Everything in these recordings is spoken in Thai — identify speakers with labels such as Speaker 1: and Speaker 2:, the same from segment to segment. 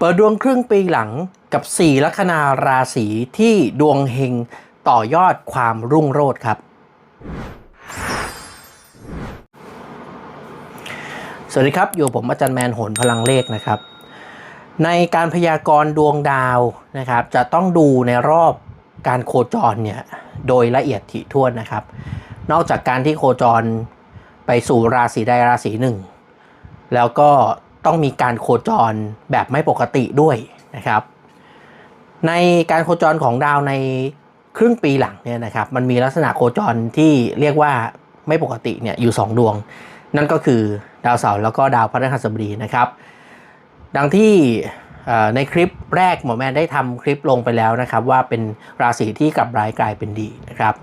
Speaker 1: เปิดดวงครึ่งปีหลังกับ 4 ลัคนาราศีที่ดวงเฮงต่อยอดความรุ่งโรจน์ครับ สวัสดีครับ อยู่ผมอาจารย์แมนโหนพลังเลขนะครับ ในการพยากรณ์ดวงดาวนะครับ จะต้องดูในรอบการโคจรเนี่ยโดยละเอียดถี่ถ้วนนะครับ นอกจากการที่โคจรไปสู่ราศีใดราศีหนึ่ง แล้วก็ ต้องมีการโคจรแบบไม่ปกติด้วยนะครับ ในการโคจรของดาวในครึ่งปีหลังเนี่ยนะครับมันมีลักษณะโคจรที่เรียกว่าไม่ปกติเนี่ยอยู่ 2 ดวง นั่นก็คือดาวเสาร์แล้วก็ดาวพฤหัสบดีนะครับ ดังที่ในคลิปแรกหมอแมนได้ทำคลิปลงไปแล้วนะครับ ว่าเป็นราศีที่กลับร้ายกลายเป็นดีนะครับ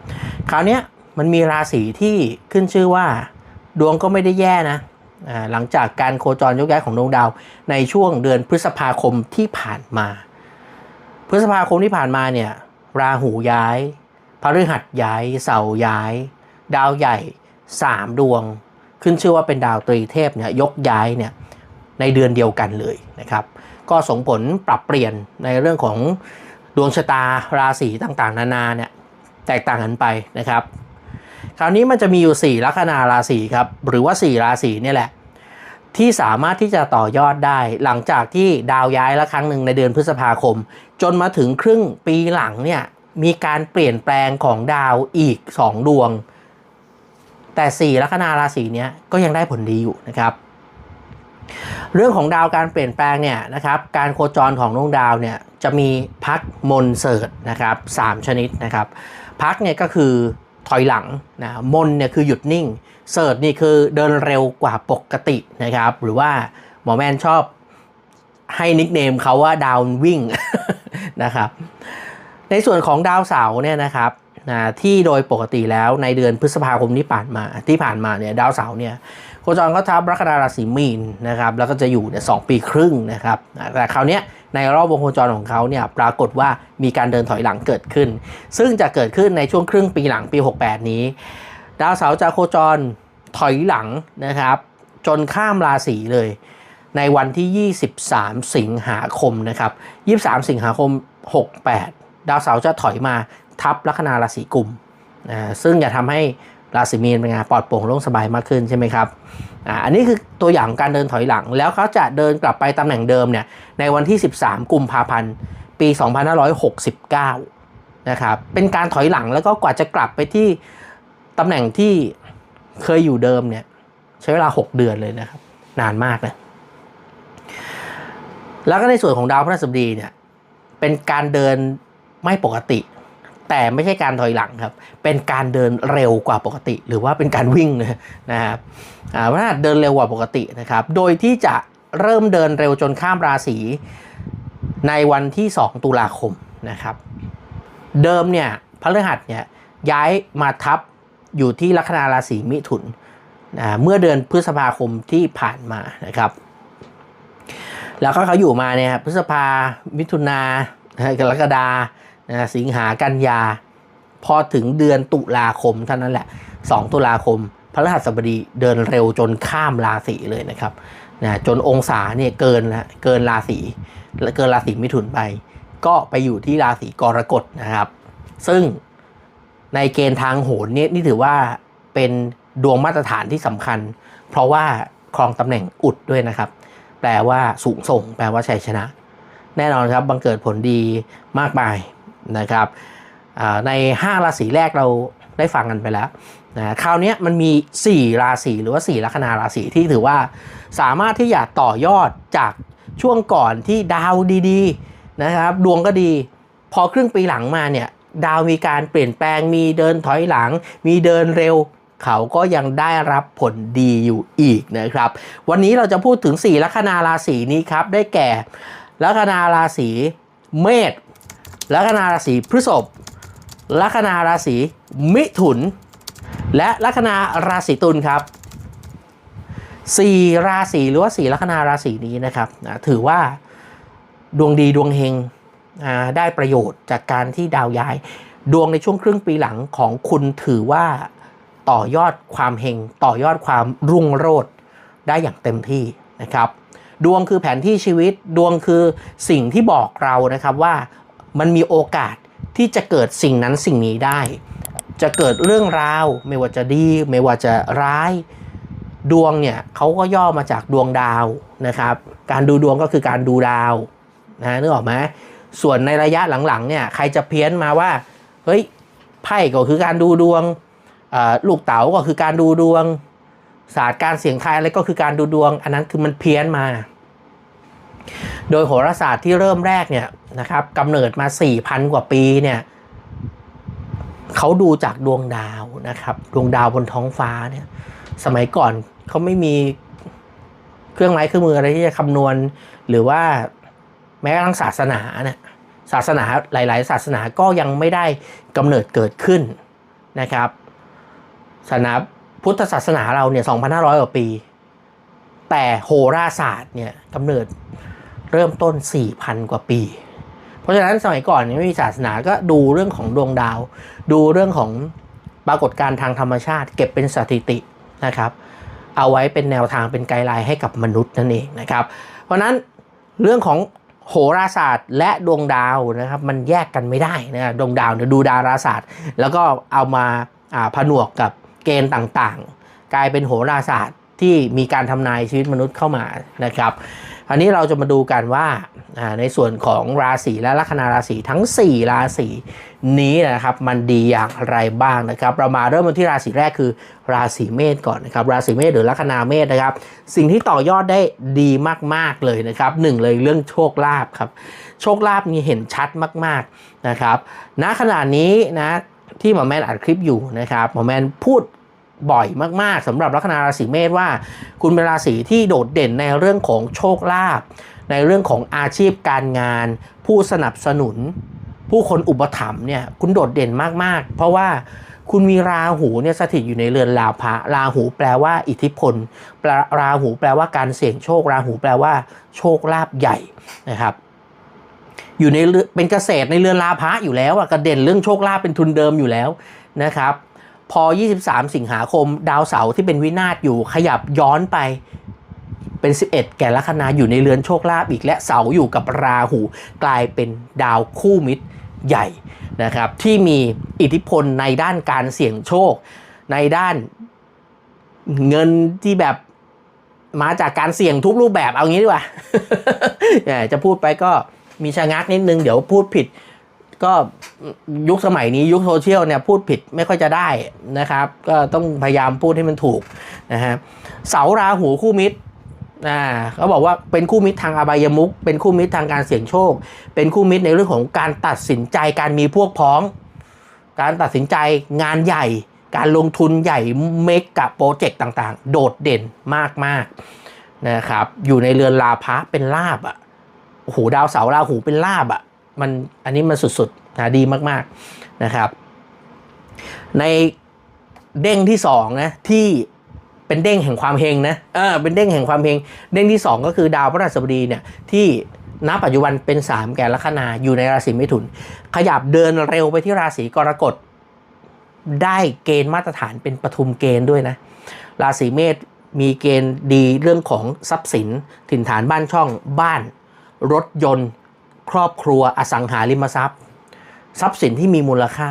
Speaker 1: คราวนี้มันมีราศีที่ขึ้นชื่อว่า ดวงก็ไม่ได้แย่นะ หลังจากการโคจรยกย้ายของดวงดาว ในช่วงเดือนพฤษภาคมที่ผ่านมา พฤษภาคมที่ผ่านมาเนี่ยราหูย้ายพฤหัสย้าย เสาย้าย ดาวใหญ่ 3 ดวง ขึ้นชื่อว่าเป็นดาวตรีเทพเนี่ยยกย้ายเนี่ยในเดือนเดียวกันเลยนะครับก็ส่งผลปรับเปลี่ยนในเรื่องของดวงชะตาราศีต่างๆ นานาเนี่ยแตกต่างกันไปนะครับ คราวนี้มันจะมีอยู่ 4 ลัคนาราศีครับ หรือว่า 4 ราศีเนี่ยแหละ ที่สามารถที่จะต่อยอดได้หลังจากที่ดาวย้ายละครั้งหนึ่งในเดือนพฤษภาคม จนมาถึงครึ่งปีหลังเนี่ยมีการเปลี่ยนแปลงของดาวอีก 2 ดวง แต่ 4 ลัคนาราศีเนี้ยก็ยังได้ผลดีอยู่นะครับเรื่องของดาวการเปลี่ยนแปลงเนี่ยนะครับการโคจรของดวงดาวเนี่ยจะมีพักมนเสิร์ตนะครับสามชนิดนะครับพักเนี่ยก็คือ อยหลังนะมนเนี่ยคือหยุดนิ่งเสิร์ชนี่คือเดินเร็วกว่าปกตินะครับ หรือว่าหมอแมนชอบให้นิกเนมเขาว่าดาววิ่งนะครับ ในส่วนของดาวเสาเนี่ยนะครับนะที่โดยปกติแล้วในเดือนพฤษภาคมที่ผ่านมาที่ผ่านมาเนี่ยดาวเสาเนี่ย โคจรก็ทับลัคนาราศีมีนนะครับแล้วก็จะอยู่เนี่ยสองปีครึ่งนะครับแต่คราวนี้ในรอบวงโคจรของเขาเนี่ยปรากฏว่ามีการเดินถอยหลังเกิดขึ้น ซึ่งจะเกิดขึ้นในช่วงครึ่งปีหลังปี 68 นี้ ดาวเสาร์จะโคจรถอยหลังนะครับจนข้ามราศีเลย ในวันที่ 23 สิงหาคมนะครับ23 สิงหาคม 68 ดาวเสาร์จะถอยมาทับลัคนาราศีกุมอ่าซึ่งจะทำให้ ราศีมีนเป็นไงปลอดโปร่งโล่งสบายมากขึ้นใช่ไหมครับอ่าอันนี้คือตัวอย่างการเดินถอยหลัง แล้วเขาจะเดินกลับไปตำแหน่งเดิมเนี่ยในวันที่ 13 กุมภาพันธ์ ปี 2569 นะครับเป็นการถอยหลังแล้วก็กว่าจะกลับไปที่ตำแหน่งที่เคยอยู่เดิมเนี่ยใช้เวลา 6 เดือนเลยนะครับ นานมากนะแล้วก็ในส่วนของดาวพฤหัสบดีเนี่ยเป็นการเดินไม่ปกติ แต่ไม่ใช่การถอยหลังครับ เป็นการเดินเร็วกว่าปกติ หรือว่าเป็นการวิ่งนะครับอ่าพฤหัสเดินเร็วกว่าปกตินะครับ โดยที่จะเริ่มเดินเร็วจนข้ามราศีในวันที่ 2 ตุลาคมนะครับ เดิมเนี่ยพฤหัสเนี่ยย้ายมาทับอยู่ที่ลัคนาราศีมิถุนอ่าเมื่อเดือนพฤษภาคมที่ผ่านมานะครับ แล้วก็เขาอยู่มาเนี่ยพฤษภามิถุนากรกฎา นะสิงหากันยา พอถึงเดือนตุลาคมเท่านั้นแหละ 2 ตุลาคมพระรหัสบดีเดินเร็วจนข้ามราศีเลยนะครับนะจนองศาเนี่ยเกินละเกินราศีและเกินราศีมิถุนไป ก็ไปอยู่ที่ราศีกรกฎนะครับ ซึ่งในเกณฑ์ทางโหรเนี่ยนี่ถือว่าเป็นดวงมาตรฐานที่สำคัญ เพราะว่าครองตำแหน่งอุดด้วยนะครับ แปลว่าสูงส่ง แปลว่าชัยชนะ แน่นอนครับบังเกิดผลดีมากมาย นะครับใน 5 ราศีแรกเราได้ฟังกันไปแล้วนะคราวนี้มันมี 4 ราศีหรือว่า 4 ลัคนาราศีที่ถือว่าสามารถที่จะต่อยอดจากช่วงก่อนที่ดาวดีๆนะครับ ดวงก็ดี พอครึ่งปีหลังมาเนี่ยดาวมีการเปลี่ยนแปลงมีเดินถอยหลัง มีเดินเร็ว เขาก็ยังได้รับผลดีอยู่อีกนะครับ วันนี้เราจะพูดถึง 4 ลัคนาราศีนี้ครับ ได้แก่ ลัคนาราศีเมษ ลัคนาราศีพฤษภลัคนาราศีมิถุน และลัคนาราศีตุลครับ4ราศีหรือว่า4ลัคนาราศีนี้นะครับนะถือว่าดวงดีดวงเฮงได้ประโยชน์จากการที่ดาวย้าย ดวงในช่วงครึ่งปีหลังของคุณถือว่าต่อยอดความเฮงต่อยอดความรุ่งโรจน์ได้อย่างเต็มที่นะครับ ดวงคือแผนที่ชีวิตดวงคือสิ่งที่บอกเรานะครับว่า มันมีโอกาสที่จะเกิดสิ่งนั้นสิ่งนี้ได้ จะเกิดเรื่องราว ไม่ว่าจะดี ไม่ว่าจะร้าย ดวงเนี่ยเขาก็ย่อมาจากดวงดาวนะครับ การดูดวงก็คือการดูดาวนะนึกออกไหมส่วนในระยะหลังๆเนี่ยใครจะเพี้ยนมาว่าเฮ้ยไพ่ก็คือการดูดวงลูกเต๋าก็คือการดูดวง ศาสตร์การเสี่ยงทายอะไรก็คือการดูดวง อันนั้นคือมันเพี้ยนมา โดยโหราศาสตร์ที่เริ่มแรกเนี่ยนะครับกำเนิดมา 4,000 กว่าปีเนี่ยเขาดูจากดวงดาวนะครับดวงดาวบนท้องฟ้าเนี่ยสมัยก่อนเขาไม่มีเครื่องไม้เครื่องมืออะไรที่จะคำนวณ หรือว่าแม้กระทั่งศาสนาเนี่ยศาสนาหลาย ๆ ศาสนาก็ยังไม่ได้กำเนิดเกิดขึ้นนะครับศาสนาพุทธศาสนาเราเนี่ย2,500 กว่าปี แต่โหราศาสตร์เนี่ยกำเนิด เริ่มต้น 4,000 กว่าปี เพราะฉะนั้นสมัยก่อนไม่มีศาสนาก็ดูเรื่องของดวงดาว ดูเรื่องของปรากฏการณ์ทางธรรมชาติ เก็บเป็นสถิตินะครับ เอาไว้เป็นแนวทางเป็นไกด์ไลน์ให้กับมนุษย์นั่นเองนะครับ เพราะฉะนั้นเรื่องของโหราศาสตร์และดวงดาวนะครับ มันแยกกันไม่ได้นะดวงดาวเนี่ยดูดาราศาสตร์ แล้วก็เอามาอ่าผนวกกับเกณฑ์ต่างๆ กลายเป็นโหราศาสตร์ที่มีการทำนายชีวิตมนุษย์เข้ามานะครับ อันนี้เราจะมาดูกันว่าในส่วนของราศีและลัคนาราศีทั้ง 4 ราศีนี้นะครับมันดีอย่างไรบ้างนะครับ เรามาเริ่มกันที่ราศีแรกคือราศีเมษก่อนนะครับ ราศีเมษหรือลัคนาเมษนะครับ สิ่งที่ต่อยอดได้ดีมากๆเลยนะครับหนึ่งเลยเรื่องโชคลาภครับโชคลาภนี่เห็นชัดมากๆนะครับณขณะนี้นะที่หมอแมนอัดคลิปอยู่นะครับหมอแมนพูด บ่อยมากๆสำหรับลัคนาราศีเมษว่า คุณเป็นราศีที่โดดเด่นในเรื่องของโชคลาภในเรื่องของอาชีพการงาน ผู้สนับสนุน ผู้คนอุปถัมภ์เนี่ยคุณโดดเด่นมากๆ เพราะว่าคุณมีราหูเนี่ยสถิตอยู่ในเรือนราพะราหูแปลว่าอิทธิพลปลราหูแปลว่าการเสี่ยงโชค ราหูแปลว่า โชคลาภใหญ่นะครับอยู่ในเป็นเกษตรในเรือนราพะอยู่แล้วอะกระเด่นเรื่องโชคลาภเป็นทุนเดิมอยู่แล้วนะครับ พอ 23 สิงหาคม ดาวเสาร์ที่เป็นวินาศอยู่ขยับย้อนไปเป็น 11 แก่ลัคนาอยู่ในเรือนโชคลาภอีกและเสาร์อยู่กับราหูกลายเป็นดาวคู่มิตรใหญ่นะครับ ที่มีอิทธิพลในด้านการเสี่ยงโชค ในด้านเงินที่แบบมาจากการเสี่ยงทุกรูปแบบเอางี้ดีกว่าจะพูดไปก็มีชะงักนิดนึง เดี๋ยวพูดผิด ก็ยุคสมัยนี้ยุคโซเชียลเนี่ยพูดผิดไม่ค่อยจะได้นะครับ ก็ต้องพยายามพูดให้มันถูกนะฮะเสาราหูคู่มิตรอ่าเขาบอกว่าเป็นคู่มิตรทางอบายมุกเป็นคู่มิตรทางการเสี่ยงโชค เป็นคู่มิตรในเรื่องของการตัดสินใจการมีพวกพ้อง การตัดสินใจงานใหญ่ การลงทุนใหญ่เมกกับโปรเจกต์ต่างๆ โดดเด่นมากๆนะครับอยู่ในเรือนลาภะเป็นลาบอะโอ้โหดาวเสาร์ราหูเป็นลาบอะ มันอันนี้มันสุดๆนะดีมากๆนะครับ ในเด้งที่สองนะที่เป็นเด้งแห่งความเฮงนะเออเป็นเด้งแห่งความเฮงเด้งที่สองก็คือดาวพฤหัสบดีเนี่ยที่ณปัจจุบันเป็น 3 แก่ลัคนาอยู่ในราศีมิถุน ขยับเดินเร็วไปที่ราศีกรกฎได้เกณฑ์มาตรฐานเป็นปฐุมเกณฑ์ด้วยนะ ราศีเมษมีเกณฑ์ดีเรื่องของทรัพย์สินถิ่นฐานบ้านช่องบ้าน รถยนต์ ครอบครัวอสังหาริมทรัพย์ ทรัพย์สินที่มีมูลค่า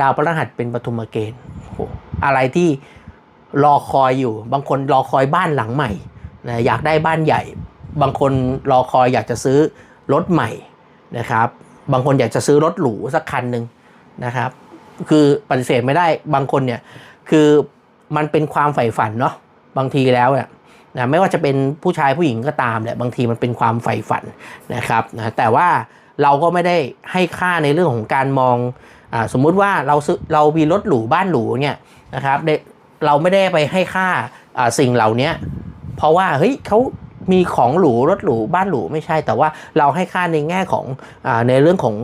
Speaker 1: ดาวพฤหัสเป็นปฐุมเกณฑ์โอ้โหอะไรที่รอคอยอยู่ บางคนรอคอยบ้านหลังใหม่นะอยากได้บ้านใหญ่ บางคนรอคอยอยากจะซื้อรถใหม่นะครับ บางคนอยากจะซื้อรถหรูสักคันหนึ่งนะครับ คือปฏิเสธไม่ได้บางคนเนี่ยคือมันเป็นความใฝ่ฝันเนาะบางทีแล้วเนี่ย นะไม่ว่าจะเป็นผู้ชายผู้หญิงก็ตามแหละบางทีมันเป็นความใฝ่ฝันนะครับนะแต่ว่าเราก็ไม่ได้ให้ค่าในเรื่องของการมองอาสมมุติว่าเราซื้อเรามีรถหรูบ้านหรูเนี่ยนะครับเดเราไม่ได้ไปให้ค่าอ่าสิ่งเหล่านี้เพราะว่าเฮ้ยเขามีของหรูรถหรูบ้านหรูไม่ใช่ แต่ว่าเราให้ค่าในแง่ของอาในเรื่องของ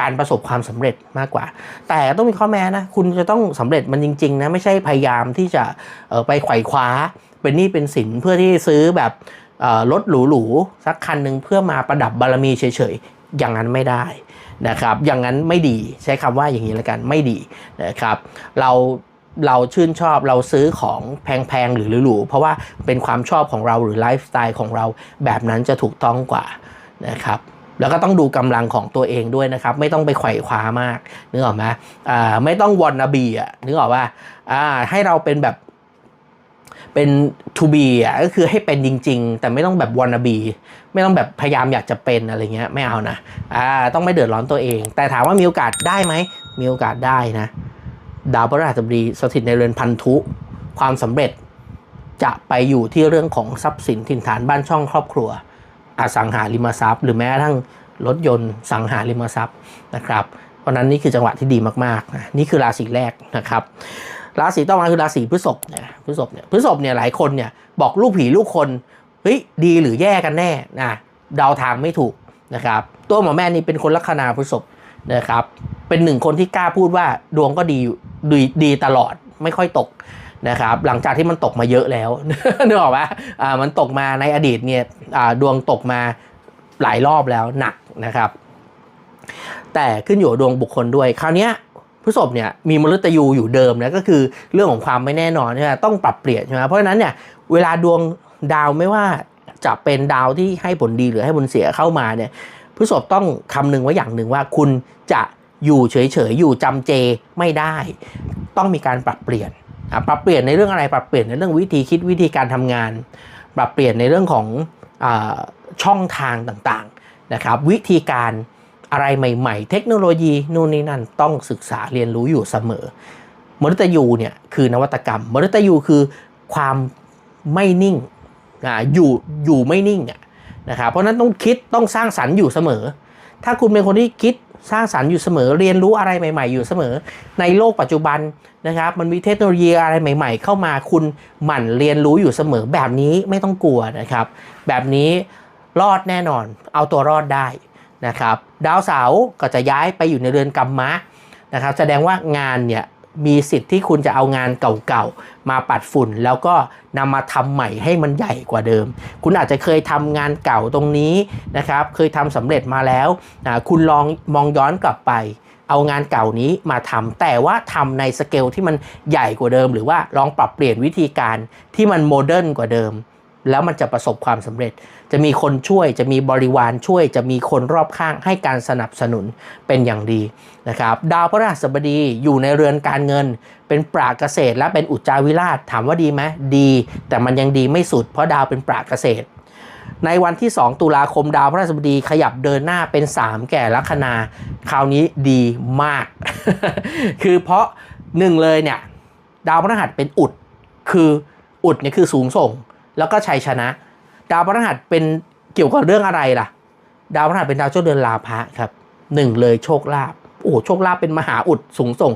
Speaker 1: การประสบความสำเร็จมากกว่า แต่ต้องมีข้อแม้นะ คุณจะต้องสำเร็จมันจริง ๆ นะ ไม่ใช่พยายามที่จะเออไปไขว่คว้า เป็นหนี้เป็นสินเพื่อที่ซื้อแบบรถหรูๆสักคันหนึ่งเพื่อมาประดับบารมีเฉยๆ อย่างนั้นไม่ได้นะครับ อย่างนั้นไม่ดีใช้คำว่าอย่างนี้แล้วกันไม่ดีนะครับเราเราชื่นชอบเราซื้อของแพงๆหรือหรูๆเพราะว่าเป็นความชอบของเราหรือไลฟ์สไตล์ของเราแบบนั้นจะถูกต้องกว่านะครับแล้วก็ต้องดูกำลังของตัวเองด้วยนะครับ ไม่ต้องไปไขว่คว้ามากนึกออกไหมอ่าไม่ต้องวอนนาบีอะนึกออกว่าอ่าให้เราเป็นแบบ เป็น to be อะก็คือให้เป็นจริง ๆ แต่ไม่ต้องแบบวอนนาบีไม่ต้องแบบพยายามอยากจะเป็นอะไรเงี้ยไม่เอานะอ่าต้องไม่เดือดร้อนตัวเอง แต่ถามว่ามีโอกาสได้ไหม มีโอกาสได้นะ ดาวพฤหัสบดีสถิตในเรือนพันธุ ความสำเร็จจะไปอยู่ที่เรื่องของทรัพย์สินถิ่นฐานบ้านช่องครอบครัว อสังหาริมทรัพย์ หรือแม้กระทั่งรถยนต์สังหาริมทรัพย์นะครับ เพราะนั้นนี่คือจังหวะที่ดีมากๆนะนี่คือราศีแรกนะครับ ราศีต่อมาคือราศีพฤษภเนี่ยพฤษภเนี่ยพฤษภเนี่ยหลายคนเนี่ยบอกลูกผีลูกคนเฮ้ยดีหรือแย่กันแน่นะเดาทางไม่ถูกนะครับตัวหมอแม่นี่เป็นคนลัคนาพฤษภนะครับเป็นหนึ่งคนที่กล้าพูดว่าดวงก็ดีอยู่ดีดีตลอดไม่ค่อยตกนะครับหลังจากที่มันตกมาเยอะแล้วนึกออกปะอ่ามันตกมาในอดีตเนี่ยอ่าดวงตกมาหลายรอบแล้วหนักนะครับ แต่ขึ้นอยู่ดวงบุคคลด้วย คราวเนี้ย พฤษภเนี่ยมีมฤตยูอยู่เดิมนะก็คือเรื่องของความไม่แน่นอนใช่ไหมต้องปรับเปลี่ยนใช่ไหมเพราะฉะนั้นเนี่ยเวลาดวงดาวไม่ว่าจะเป็นดาวที่ให้ผลดีหรือให้ผลเสียเข้ามาเนี่ยพฤษภต้องคำนึงไว้อย่างหนึ่งว่าคุณจะอยู่เฉยๆอยู่จำเจไม่ได้ ต้องมีการปรับเปลี่ยนปรับเปลี่ยนในเรื่องอะไรปรับเปลี่ยนในเรื่องวิธีคิดวิธีการทำงาน ปรับเปลี่ยนในเรื่องของอช่องทางต่างๆนะครับ วิธีการ อะไรใหม่ๆ เทคโนโลยีนู่นนี่นั่นต้องศึกษาเรียนรู้อยู่เสมอมฤตยูเนี่ยคือนวัตกรรมมฤตยูคือความไม่นิ่งอ่าอยู่อยู่ไม่นิ่งนะครับเพราะนั้นต้องคิดต้องสร้างสรรค์อยู่เสมอ ถ้าคุณเป็นคนที่คิดสร้างสรรค์อยู่เสมอ เรียนรู้อะไรใหม่ ๆ อยู่เสมอ ในโลกปัจจุบันนะครับ มันมีเทคโนโลยีอะไรใหม่ ๆ เข้ามาคุณหมั่นเรียนรู้อยู่เสมอแบบนี้ไม่ต้องกลัวนะครับ แบบนี้รอดแน่นอน เอาตัวรอดได้ นะครับดาวเสาร์ก็จะย้ายไปอยู่ในเรือนกรรมะนะครับแสดงว่างานเนี่ยมีสิทธิ์ที่คุณจะเอางานเก่าๆ มาปัดฝุ่น แล้วก็นำมาทำใหม่ให้มันใหญ่กว่าเดิม คุณอาจจะเคยทำงานเก่าตรงนี้นะครับ เคยทำสำเร็จมาแล้วอ่าคุณลองมองย้อนกลับไป เอางานเก่านี้มาทำแต่ว่าทำในสเกลที่มันใหญ่กว่าเดิม หรือว่าลองปรับเปลี่ยนวิธีการที่มันโมเดิร์นกว่าเดิม แล้วมันจะประสบความสำเร็จ จะมีคนช่วย จะมีบริวารช่วย จะมีคนรอบข้างให้การสนับสนุนเป็นอย่างดีนะครับ ดาวพฤหัสบดีอยู่ในเรือนการเงิน เป็นปราเกษตร และเป็นอุจจาวิราชถามว่าดีไหมดี แต่มันยังดีไม่สุดเพราะดาวเป็นปราเกษตรในวันที่ 2 ตุลาคมดาวพฤหัสบดีขยับเดินหน้าเป็น 3 แก่ลัคนา คราวนี้ดีมาก คือเพราะหนึ่งเลยเนี่ย ดาวพฤหัสเป็นอุด คืออุดเนี่ยคือสูงส่ง แล้วก็ชัยชนะ ดาวพฤหัสเป็นเกี่ยวกับเรื่องอะไรล่ะ ดาวพฤหัสเป็นดาวเจ้าเดือนลาภะครับหนึ่งเลยโชคลาภโอ้โชคลาภเป็นมหาอุดสูงส่ง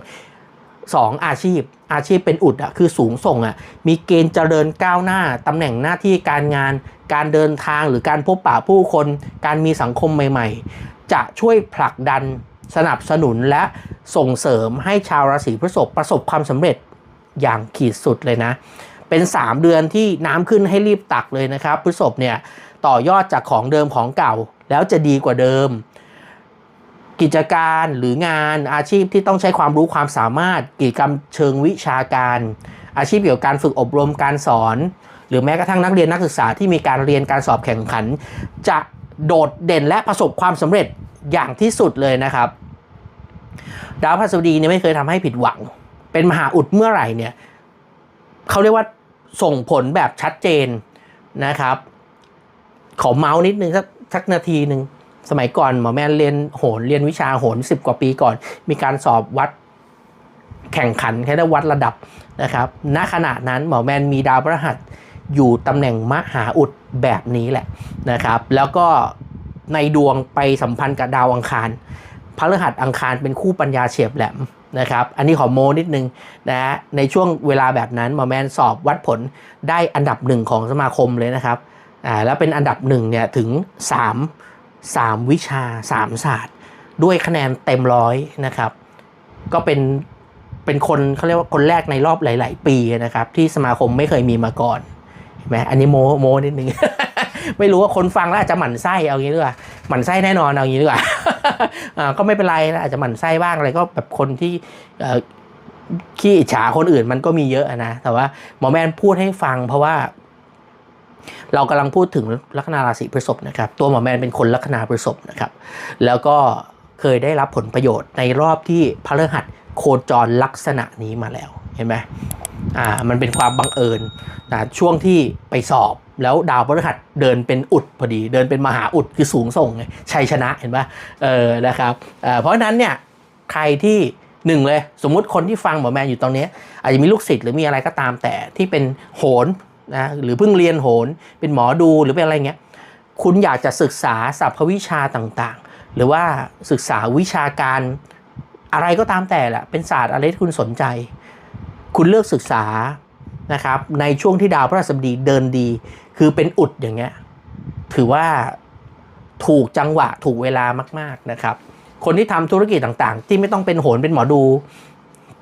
Speaker 1: สองอาชีพ อาชีพเป็นอุดอะคือสูงส่งอะมีเกณฑ์เจริญก้าวหน้าตำแหน่งหน้าที่การงาน การเดินทางหรือการพบปะผู้คน การมีสังคมใหม่ ๆ จะช่วยผลักดันสนับสนุนและส่งเสริมให้ชาวราศีพฤษภประสบความสำเร็จอย่างขีดสุดเลยนะ เป็น 3 เดือนที่น้ำขึ้นให้รีบตักเลยนะครับพฤษภเนี่ยต่อยอดจากของเดิมของเก่าแล้วจะดีกว่าเดิม กิจการหรืองานอาชีพที่ต้องใช้ความรู้ความสามารถ กิจกรรมเชิงวิชาการ อาชีพเกี่ยวกับการฝึกอบรมการสอน หรือแม้กระทั่งนักเรียนนักศึกษาที่มีการเรียนการสอบแข่งขัน จะโดดเด่นและประสบความสำเร็จอย่างที่สุดเลยนะครับ ดาวพฤหัสบดีเนี่ยไม่เคยทำให้ผิดหวัง เป็นมหาอุดเมื่อไหร่เนี่ยเขาเรียกว่า ส่งผลแบบชัดเจนนะครับ ขอเมาส์นิดนึงสักสักนาทีหนึ่งสมัยก่อนหมอแมนเรียนโหนเรียนวิชาโหนสิบกว่าปีก่อน มีการสอบวัดแข่งขันแค่ได้วัดระดับนะครับ ณขณะนั้นหมอแมนมีดาวพฤหัสอยู่ตำแหน่งมหาอุดแบบนี้แหละนะครับ แล้วก็ในดวงไปสัมพันธ์กับดาวอังคารพฤหัสอังคารเป็นคู่ปัญญาเฉียบแหลม นะครับ อันนี้ขอโมนิดนึงนะฮะในช่วงเวลาแบบนั้นหมอแมนสอบวัดผลได้อันดับหนึ่งของสมาคมเลยนะครับ อ่า แล้วเป็นอันดับหนึ่งเนี่ยถึง 3 3 วิชา 3 ศาสตร์ ด้วยคะแนนเต็มร้อยนะครับ ก็เป็นเป็นคนเขาเรียกว่าคนแรกในรอบหลาย ๆ ปีนะครับ ที่สมาคมไม่เคยมีมาก่อนเห็นไหมอันนี้โมโมนิดนึง ไม่รู้ว่าคนฟังแล้วอาจจะหมั่นไส้เอางี้ดีกว่าหมั่นไส้แน่นอนเอางี้ดีกว่า ก็ไม่เป็นไรนะอาจจะหมั่นไส้บ้างอะไรก็แบบคนที่ขี้อิจฉาคนอื่นมันก็มีเยอะนะ แต่ว่าหมอแมนพูดให้ฟังเพราะว่า เรากำลังพูดถึงลัคนาราศีพฤษภนะครับ ตัวหมอแมนเป็นคนลัคนาพฤษภนะครับ แล้วก็เคยได้รับผลประโยชน์ในรอบที่พระฤหัสโคจรลักษณะนี้มาแล้วเห็นไหมอ่ามันเป็นความบังเอิญนะช่วงที่ไปสอบ แล้วดาวพฤหัสเดินเป็นอุดพอดี เดินเป็นมหาอุดคือสูงส่งไงชัยชนะเห็นปะเออนะครับเเพราะนั้นเนี่ยใครที่หนึ่งเลยสมมุติคนที่ฟังหมอแมนอยู่ตรงนี้ อาจจะมีลูกศิษย์หรือมีอะไรก็ตามแต่ที่เป็นโหนนะหรือเพิ่งเรียนโหน เป็นหมอดูหรือเป็นอะไรเงี้ยคุณอยากจะศึกษาศัพทวิชาต่างๆ หรือว่าศึกษาวิชาการอะไรก็ตามแต่แหละเป็นศาสตร์อะไรที่คุณสนใจ คุณเลือกศึกษานะครับในช่วงที่ดาวพระราชบดีเดินดี คือเป็นอุดอย่างเงี้ยถือว่าถูกจังหวะถูกเวลามาก ๆนะครับ คนที่ทำธุรกิจต่างๆ ที่ไม่ต้องเป็นโหนเป็นหมอดู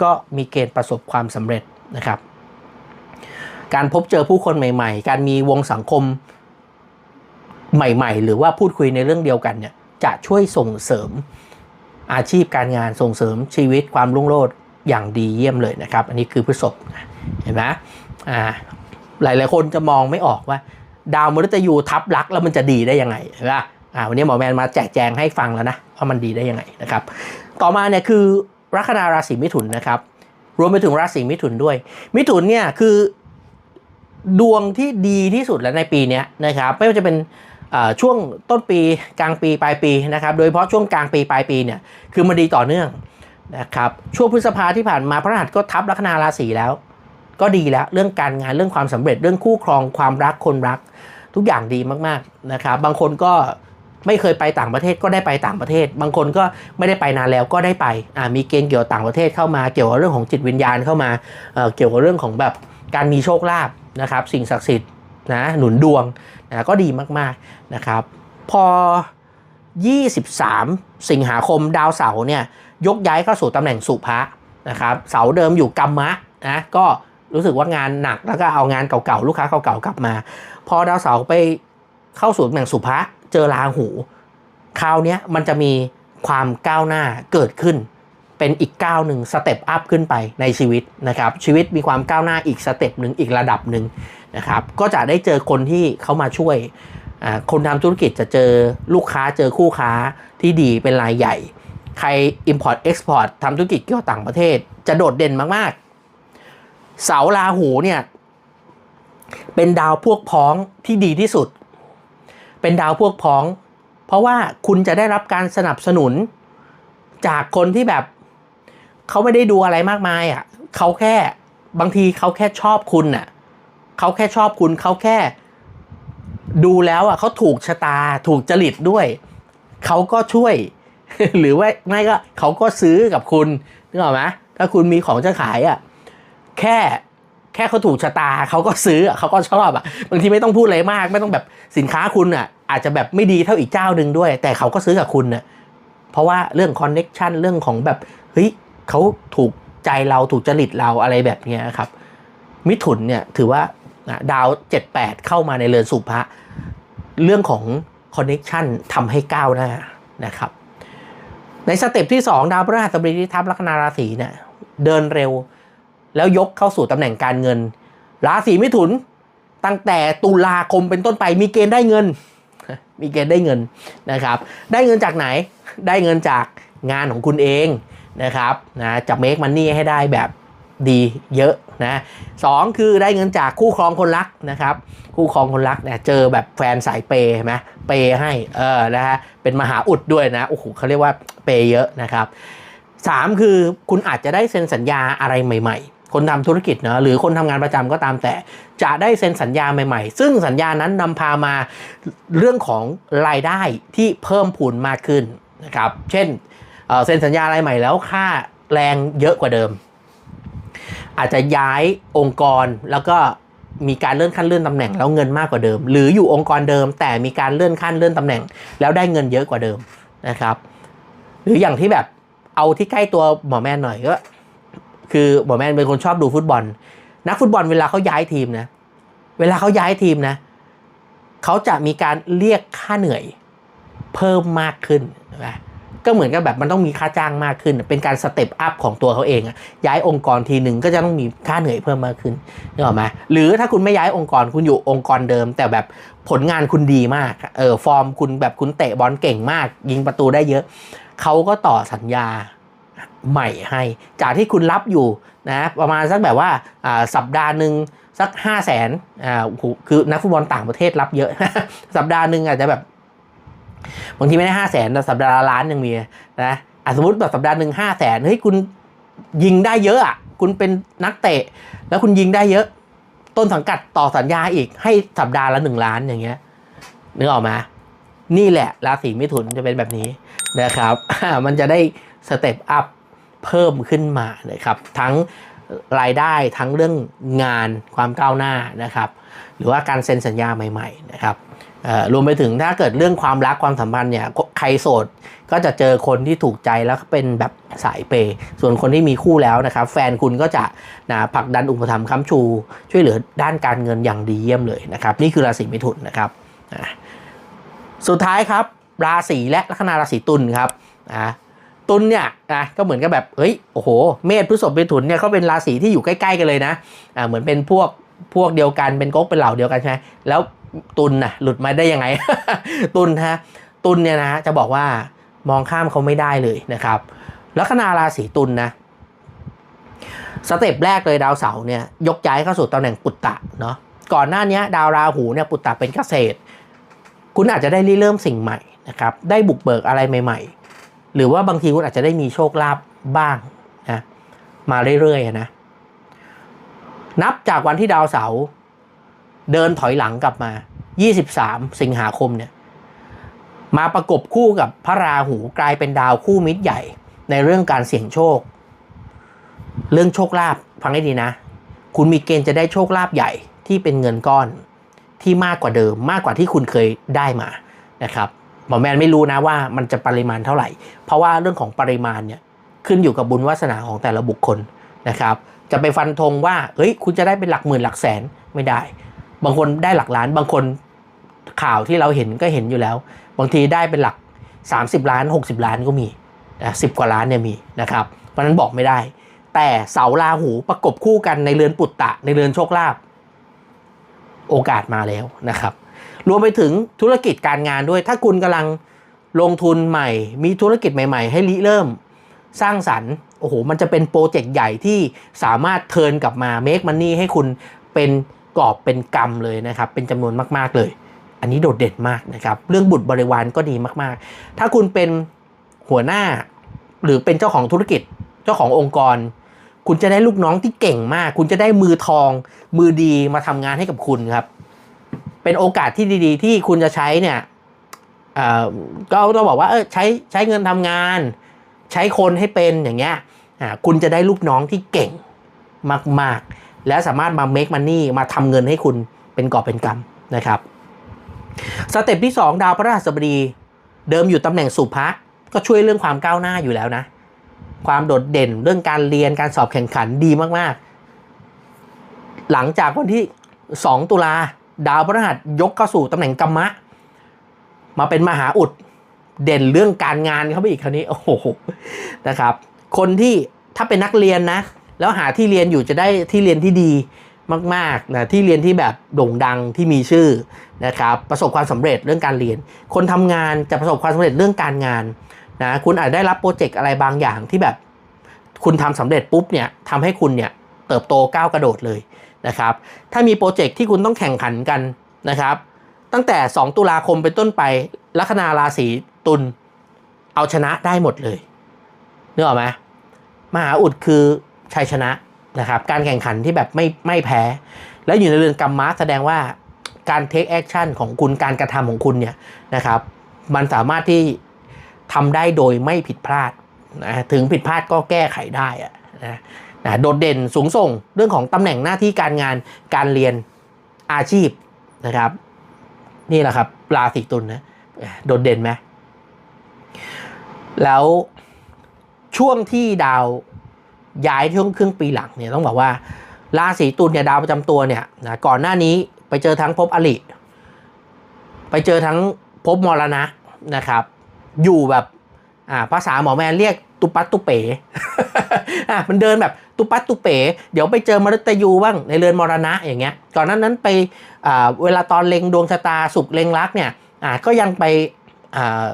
Speaker 1: ก็มีเกณฑ์ประสบความสำเร็จนะครับ การพบเจอผู้คนใหม่ ๆ การมีวงสังคมใหม่ ๆ หรือว่าพูดคุยในเรื่องเดียวกันเนี่ยจะช่วยส่งเสริมอาชีพการงานส่งเสริมชีวิตความรุ่งโรจน์อย่างดีเยี่ยมเลยนะครับ อันนี้คือพฤษภเห็นไหมอ่า หลายๆคนจะมองไม่ออกว่า ดาวมฤตยูทับลักแล้วมันจะดีได้ยังไงเห็นปะอ่าวันนี้หมอแมนมาแจกแจงให้ฟังแล้วนะว่ามันดีได้ยังไงนะครับ ต่อมาเนี่ยคือลัคนาราศีมิถุนนะครับ รวมไปถึงราศีมิถุนด้วย มิถุนเนี่ยคือดวงที่ดีที่สุดแล้วในปีนี้นะครับไม่ว่าจะเป็นช่วงต้นปีกลางปีปลายปีนะครับ โดยเฉพาะช่วงกลางปีปลายปีเนี่ยคือมันดีต่อเนื่องนะครับช่วงพฤษภาที่ผ่านมาพระรหัสก็ทับลัคนาราศีแล้ว ก็ดีแล้วเรื่องการงานเรื่องความสำเร็จเรื่องคู่ครองความรักคนรัก ทุกอย่างดีมากๆนะครับบางคนก็ไม่เคยไปต่างประเทศก็ได้ไปต่างประเทศ บางคนก็ไม่ได้ไปนานแล้วก็ได้ไปอ่ามีเกณฑ์เกี่ยวกับต่างประเทศเข้ามา เกี่ยวกับเรื่องของจิตวิญญาณเข้ามาเอ่อเกี่ยวกับเรื่องของแบบการมีโชคลาภนะครับ สิ่งศักดิ์สิทธิ์นะหนุนดวงนะก็ดีมากๆนะครับ พอ 23 สิงหาคมดาวเสาร์เนี่ยยกย้ายเข้าสู่ตำแหน่งสุภะนะครับเสาเดิมอยู่กรรมะนะก็ รู้สึกว่างานหนักแล้วก็เอางานเก่าๆลูกค้าเก่าๆกลับมา พอดาวเสาร์ไปเข้าสู่ตำแหน่งสุภะเจอราหู คราวนี้มันจะมีความก้าวหน้าเกิดขึ้น เป็นอีกก้าวหนึ่งสเต็ปอัพขึ้นไปในชีวิตนะครับชีวิตมีความก้าวหน้าอีกสเต็ปหนึ่งอีกระดับหนึ่งนะครับก็จะได้เจอคนที่เขามาช่วยคนทำธุรกิจจะเจอลูกค้าเจอคู่ค้าที่ดีเป็นรายใหญ่ ใคร Import Export ทำธุรกิจเกี่ยวกับต่างประเทศ จะโดดเด่นมากๆ เสาราหูเนี่ย เป็นดาวพวกพ้องที่ดีที่สุด เป็นดาวพวกพ้อง เพราะว่าคุณจะได้รับการสนับสนุน จากคนที่แบบเขาไม่ได้ดูอะไรมากมายอะเขาแค่บางทีเขาแค่ชอบคุณน่ะเขาแค่ชอบคุณเขาแค่ดูแล้วอะเขาถูกชะตาถูกจริตด้วย เขาก็ช่วย หรือว่าไม่ก็เขาก็ซื้อกับคุณนึกออกไหมถ้าคุณมีของจะขายอะ แค่แค่เขาถูกชะตาเขาก็ซื้อเขาก็ชอบอะบางทีไม่ต้องพูดอะไรมาก ไม่ต้องแบบสินค้าคุณอะอาจจะแบบไม่ดีเท่าอีกเจ้าหนึ่งด้วย แต่เขาก็ซื้อกับคุณน่ะเพราะว่าเรื่องคอนเน็ชันเรื่องของแบบเฮ้ยเขาถูกใจเราถูกจริตเราอะไรแบบนี้ครับ มิถุนเนี่ยถือว่าดาว 78 เข้ามาในเรือนสุภะเรื่องของคอนเน็ชันทำให้ก้าวหน้านะครับในสเต็ปที่ 2 ดาวพฤหัสบดีที่ทับลัคนาราศีเนี่ยเดินเร็ว แล้วยกเข้าสู่ตำแหน่งการเงิน ราศีมิถุนตั้งแต่ตุลาคมเป็นต้นไปมีเกณฑ์ได้เงิน มีเกณฑ์ได้เงินนะครับ ได้เงินจากไหน ได้เงินจากงานของคุณเองนะครับนะจะเมคมันนี่ให้ได้แบบดีเยอะนะสองคือได้เงินจากคู่ครองคนรักนะครับ คู่ครองคนรักเนี่ยเจอแบบแฟนสายเปย์ใช่ไหมเปย์ให้เออนะฮะเป็นมหาอุดด้วยนะโอ้โหเขาเรียกว่าเปย์เยอะนะครับสามคือคุณอาจจะได้เซ็นสัญญาอะไรใหม่ ๆ คนทำธุรกิจเนอะหรือคนทำงานประจำก็ตามแต่จะได้เซ็นสัญญาใหม่ๆ ซึ่งสัญญานั้นนำพามาเรื่องของรายได้ที่เพิ่มพูนมากขึ้นนะครับ เช่นเซ็นสัญญาอะไรใหม่แล้วค่าแรงเยอะกว่าเดิม อาจจะย้ายองค์กรแล้วก็มีการเลื่อนขั้นเลื่อนตำแหน่งแล้วเงินมากกว่าเดิม หรืออยู่องค์กรเดิม แต่มีการเลื่อนขั้นเลื่อนตำแหน่ง แล้วได้เงินเยอะกว่าเดิมนะครับ หรืออย่างที่แบบเอาที่ใกล้ตัวหมอแมนหน่อยก็ คือหมอแมนเป็นคนชอบดูฟุตบอล นักฟุตบอลเวลาเขาย้ายทีมนะ เวลาเขาย้ายทีมนะเขาจะมีการเรียกค่าเหนื่อยเพิ่มมากขึ้นนะก็เหมือนกับแบบมันต้องมีค่าจ้างมากขึ้น เป็นการสเต็ปอัพของตัวเขาเองย้ายองค์กรทีหนึ่งก็จะต้องมีค่าเหนื่อยเพิ่มมากขึ้นนึกออกไหมหรือถ้าคุณไม่ย้ายองค์กรคุณอยู่องค์กรเดิม แต่แบบผลงานคุณดีมากเออฟอร์มคุณแบบคุณเตะบอลเก่งมาก ยิงประตูได้เยอะเขาก็ต่อสัญญา ใหม่ให้ จากที่คุณรับอยู่นะประมาณสักแบบว่าสัปดาห์หนึ่งสักห้าแสนอ่าคือนักฟุตบอลต่างประเทศรับเยอะ สัปดาห์หนึ่งอาจจะแบบบางทีไม่ได้ห้าแสนแต่สัปดาห์ละล้านยังมีนะอะสมมติแบบสัปดาห์หนึ่งห้าแสนเฮ้ยคุณยิงได้เยอะอะคุณเป็นนักเตะ แล้วคุณยิงได้เยอะ ต้นสังกัดต่อสัญญาอีกให้สัปดาห์ละหนึ่งล้านอย่างเงี้ยนึกออกไหมนี่แหละราศีมิถุนจะเป็นแบบนี้นะครับ มันจะได้ สเต็ปอัพเพิ่มขึ้นมานะครับทั้งรายได้ทั้งเรื่องงานความก้าวหน้านะครับหรือว่าการเซ็นสัญญาใหม่ๆนะครับรวมไปถึงถ้าเกิดเรื่องความรักความสัมพันธ์เนี่ยใครโสดก็จะเจอคนที่ถูกใจแล้วเป็นแบบสายเปย์ส่วนคนที่มีคู่แล้วนะครับ แฟนคุณก็จะนะผลักดันอุปถัมภ์ค้ำชู ช่วยเหลือด้านการเงินอย่างดีเยี่ยมเลยนะครับ นี่คือราศีมิถุนนะครับสุดท้ายครับ ราศีและลัคนาราศีตุลครับอะ ตุลเนี่ยนะก็เหมือนกับแบบเฮ้ยโอ้โห เมษพฤษภมิถุนเนี่ยเขาเป็นราศีที่อยู่ใกล้ๆกันเลยนะอ่าเหมือนเป็นพวกพวกเดียวกันเป็นก๊กเป็นเหล่าเดียวกันใช่ไหมแล้วตุลน่ะหลุดมาได้ยังไง ตุลฮะตุลเนี่ยนะจะบอกว่ามองข้ามเขาไม่ได้เลยนะครับลัคนาราศีตุลนะสเต็ปแรกเลยดาวเสาร์เนี่ยยกย้ายเข้าสู่ตำแหน่งปุตตะเนาะก่อนหน้านี้ดาวราหูเนี่ยปุตตะเป็นเกษตร คุณอาจจะได้ริเริ่มสิ่งใหม่นะครับได้บุกเบิกอะไรใหม่ ๆ หรือว่าบางทีคุณอาจจะได้มีโชคลาภบ้างนะมาเรื่อยๆนะ นับจากวันที่ดาวเสาร์เดินถอยหลังกลับมา 23 สิงหาคมเนี่ย มาประกบคู่กับพระราหูกลายเป็นดาวคู่มิตรใหญ่ ในเรื่องการเสี่ยงโชค เรื่องโชคลาภฟังให้ดีนะ คุณมีเกณฑ์จะได้โชคลาภใหญ่ที่เป็นเงินก้อนที่มากกว่าเดิมมากกว่าที่คุณเคยได้มานะครับ หมอแมนไม่รู้นะว่ามันจะปริมาณเท่าไหร่ เพราะว่าเรื่องของปริมาณเนี่ยขึ้นอยู่กับบุญวาสนาของแต่ละบุคคลนะครับ จะไปฟันธงว่าเฮ้ยคุณจะได้เป็นหลักหมื่นหลักแสนไม่ได้ บางคนได้หลักล้านบางคนข่าวที่เราเห็นก็เห็นอยู่แล้ว บางทีได้เป็นหลัก 30 ล้าน 60 ล้านก็มีนะสิบกว่าล้านเนี่ยมีนะครับ เพราะฉะนั้นบอกไม่ได้ แต่เสาราหูประกบคู่กันในเรือนปุตตะในเรือนโชคลาภโอกาสมาแล้วนะครับ รวมไปถึงธุรกิจการงานด้วย ถ้าคุณกำลังลงทุนใหม่ มีธุรกิจใหม่ ๆ ให้ริเริ่มสร้างสรรค์โอ้โหมันจะเป็นโปรเจกต์ใหญ่ที่สามารถเทิร์นกลับมาเมคมันนี่ให้คุณเป็นกอบเป็นกำเลยนะครับ เป็นจำนวนมากๆเลย อันนี้โดดเด่นมากนะครับ เรื่องบุตรบริวารก็ดีมากๆ ถ้าคุณเป็นหัวหน้า หรือเป็นเจ้าของธุรกิจเจ้าขององค์กร คุณจะได้ลูกน้องที่เก่งมาก คุณจะได้มือทอง มือดีมาทำงานให้กับคุณครับ เป็นโอกาสที่ดีๆ ที่คุณจะใช้เนี่ยเอ่อก็ต้องบอกว่าเออใช้ใช้เงินทำงาน ใช้คนให้เป็นอย่างเงี้ยคุณจะได้ลูกน้องที่เก่งมาก ๆ และสามารถมา make money มาทำเงินให้คุณเป็นกอบเป็นกำนะครับสเต็ปที่ 2 ดาวพระราชบดี เดิมอยู่ตำแหน่งสุภะก็ช่วยเรื่องความก้าวหน้าอยู่แล้วนะ ความโดดเด่นเรื่องการเรียนการสอบแข่งขันดีมาก ๆ หลังจากวันที่ 2 ตุลา ดาวพระหัสยกเข้าสู่ตำแหน่งกรรมะ มาเป็นมหาอุดเด่นเรื่องการงานเข้าไปอีกคราวนี้โอ้โหนะครับ คนที่ถ้าเป็นนักเรียนนะ แล้วหาที่เรียนอยู่จะได้ที่เรียนที่ดีมากๆนะที่เรียนที่แบบโด่งดังที่มีชื่อนะครับประสบความสำเร็จเรื่องการเรียน คนทำงานจะประสบความสำเร็จเรื่องการงานนะคุณอาจได้รับโปรเจกต์อะไรบางอย่างที่แบบ คุณทำสำเร็จปุ๊บเนี่ยทำให้คุณเนี่ยเติบโตก้าวกระโดดเลย นะครับ ถ้ามีโปรเจกต์ที่คุณต้องแข่งขันกันนะครับ ตั้งแต่ 2 ตุลาคมเป็นต้นไปลัคนาราศีตุลเอาชนะได้หมดเลยนึกออกไหมมหาอุดคือชัยชนะนะครับการแข่งขันที่แบบไม่ไม่แพ้ แล้วอยู่ในเรือนกรรมะแสดงว่าการเทคแอคชั่นของคุณการกระทำของคุณเนี่ยนะครับมันสามารถที่ทำได้โดยไม่ผิดพลาดนะถึงผิดพลาดก็แก้ไขได้อะนะ โดดเด่นสูงส่งเรื่องของตำแหน่งหน้าที่การงานการเรียนอาชีพนะครับ นี่แหละครับราศีตุลนะโดดเด่นไหมแล้วช่วงที่ดาวย้ายช่วงครึ่งปีหลังเนี่ยต้องบอกว่าราศีตุลเนี่ยดาวประจำตัวเนี่ยนะก่อนหน้านี้ไปเจอทั้งภพอริไปเจอทั้งภพมรณะนะครับ อยู่แบบ อ่าภาษาหมอแมนเรียกตุปัตตุเป๋อะมันเดินแบบตุปัตตุเป๋ เดี๋ยวไปเจอมฤตยูบ้างในเรือนมรณะอย่างเงี้ยก่อนนั้นนั้นไปอ่าเวลาตอนเล็งดวงชะตาสุขเล็งรักเนี่ยอ่าก็ยังไปอ่า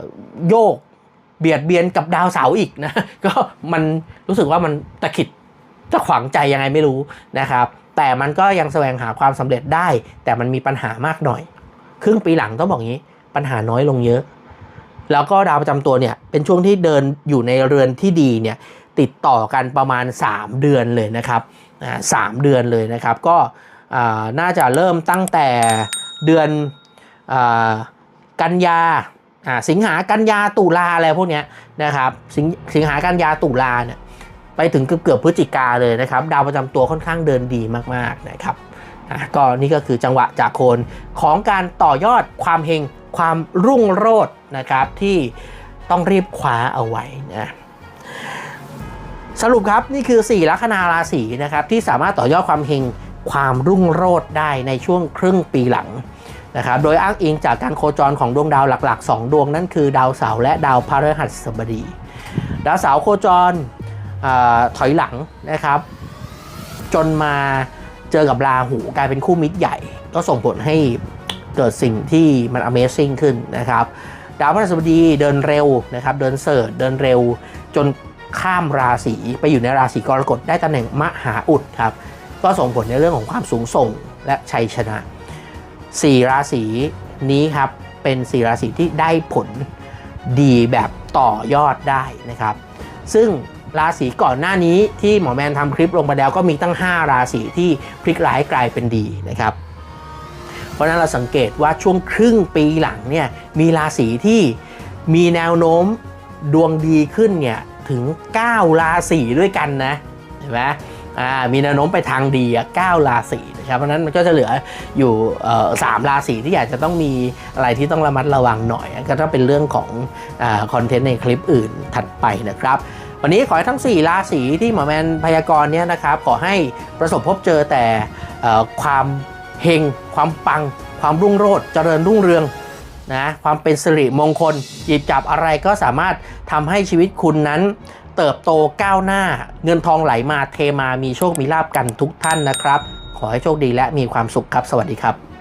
Speaker 1: โยกเบียดเบียนกับดาวเสาร์อีกนะก็มันรู้สึกว่ามันตะขิดจะขวางใจยังไงไม่รู้นะครับ แต่มันก็ยังแสวงหาความสำเร็จได้ แต่มันมีปัญหามากหน่อย ครึ่งปีหลังต้องบอกงี้ปัญหาน้อยลงเยอะ แล้วก็ดาวประจำตัวเนี่ยเป็นช่วงที่เดินอยู่ในเรือนที่ดีเนี่ยติดต่อกันประมาณ 3 เดือนเลยนะครับสามเดือนเลยนะครับก็น่าจะเริ่มตั้งแต่เดือนอกันยาสิงหากันยาตุลาอะไรพวกเนี้ยนะครับสิงสิงหากันยาตุลาเนี่ยไปถึงเกือบเกือบพฤศจิกาเลยนะครับ ดาวประจำตัวค่อนข้างเดินดีมากๆนะครับก็นี่ก็คือจังหวะจากโคนของการต่อยอดความเฮง ความรุ่งโรจน์นะครับที่ต้องรีบคว้าเอาไว้นะสรุปครับนี่คือ 4 ลัคนาราศีนะครับที่สามารถต่อยอดความเฮงความรุ่งโรจน์ได้ในช่วงครึ่งปีหลังนะครับโดยอ้างอิงจากการโคจรของดวงดาวหลัก ๆ 2 ดวงนั่นคือดาวเสาร์และดาวพฤหัสบดี ดาวเสาร์โคจรอถอยหลังนะครับ จนมาเจอกับราหูกลายเป็นคู่มิตรใหญ่ ก็ส่งผลให้ เกิดสิ่งที่มัน Amazing ขึ้นนะครับดาวพฤหัสบดีเดินเร็วนะครับเดินเสิร์ชเดินเร็ว จนข้ามราศีไปอยู่ในราศีกรกฎได้ตำแหน่งมหาอุดครับก็ส่งผลในเรื่องของความสูงส่งและชัยชนะ 4 ราศีนี้ครับเป็น 4 ราศีที่ได้ผลดีแบบต่อยอดได้นะครับ ซึ่งราศีก่อนหน้านี้ที่หมอแมนทำคลิปลงไปแล้วก็มีตั้ง 5 ราศีที่พลิกร้ายกลายเป็นดีนะครับ เพราะนั้นเราสังเกตว่าช่วงครึ่งปีหลังเนี่ยมีราศีที่มีแนวโน้มดวงดีขึ้นเนี่ยถึง 9 ราศีด้วยกันนะเห็นไหมมีแนวโน้มไปทางดีอะ9ราศีนะครับเพราะนั้นมันก็จะเหลืออยู่สามราศีที่อาจจะต้องมีอะไรที่ต้องระมัดระวังหน่อย ก็ต้องเป็นเรื่องของคอนเทนต์ในคลิปอื่นถัดไปนะครับ วันนี้ขอให้ทั้ง 4 ราศีที่หมอแมนพยากรณ์เนี่ยนะครับ ขอให้ประสบพบเจอแต่ความ เฮงความปัง ความรุ่งโรจน์เจริญรุ่งเรืองนะความเป็นสิริมงคลหยิบจับอะไรก็สามารถทำให้ชีวิตคุณนั้น เติบโตก้าวหน้า เงินทองไหลมาเทมามีโชคมีลาบกันทุกท่านนะครับ ขอให้โชคดีและมีความสุขครับ สวัสดีครับ